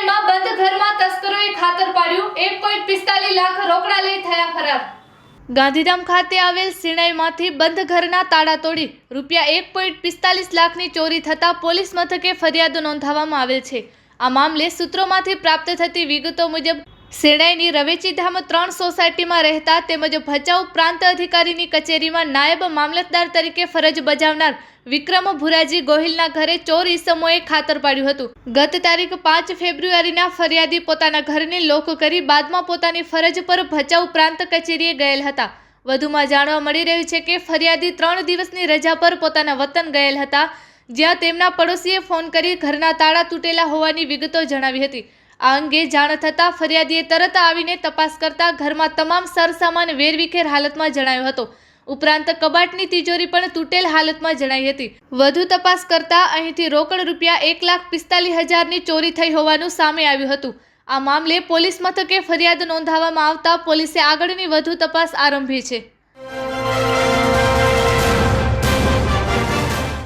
નારાયણમાં બંધ ઘરમાં તસ્કરોએ ખાતર પાડ્યું. એક પોઈન્ટ પિસ્તાલીસ લાખ રોકડા લઈ થયા ફરાર. ગાંધીધામ ખાતે આવેલ સિણાઈમાંથી બંધ ઘરના તાળા તોડી રૂપિયા એક પોઈન્ટ પિસ્તાલીસ લાખની ચોરી થતાં પોલીસ મથકે ફરિયાદ નોંધાવવામાં આવેલ છે. આ મામલે સૂત્રોમાંથી પ્રાપ્ત થતી વિગતો મુજબ સેણાઈની રવેચીધામ ત્રણ સોસાયટીમાં રહેતા તેમજ ભચાઉ પ્રાંત અધિકારીની કચેરીમાં નાયબ મામલતદાર તરીકે ફરજ બજાવનાર વિક્રમ ભુરાજી ગોહિલના ઘરે ચોર ઈસમોએ ખાતર પાડ્યું હતું. ગત તારીખ પાંચ ફેબ્રુઆરીના ફરિયાદી પોતાના ઘરને લોક કરી બાદમાં પોતાની ફરજ પર ભચાઉ પ્રાંત કચેરીએ ગયેલ હતા. વધુમાં જાણવા મળી રહ્યું છે કે ફરિયાદી ત્રણ દિવસની રજા પર પોતાના વતન ગયેલ હતા, જ્યાં તેમના પડોશીએ ફોન કરી ઘરના તાળા તૂટેલા હોવાની વિગતો જણાવી હતી. આ અંગે જાણ થતાં ફરિયાદીએ તરત આવીને તપાસ કરતા ઘરમાં તમામ સરસામાન વેરવિખેર હાલતમાં જણાયો હતો. ઉપરાંત કબાટની તિજોરી પણ તૂટેલ હાલતમાં જણાઈ હતી. વધુ તપાસ કરતા અહીંથી રોકડ રૂપિયા એક લાખ પિસ્તાલીસ હજારની ચોરી થઈ હોવાનું સામે આવ્યું હતું. આ મામલે પોલીસ મથકે ફરિયાદ નોંધાવવામાં આવતા પોલીસે આગળની વધુ તપાસ આરંભી છે.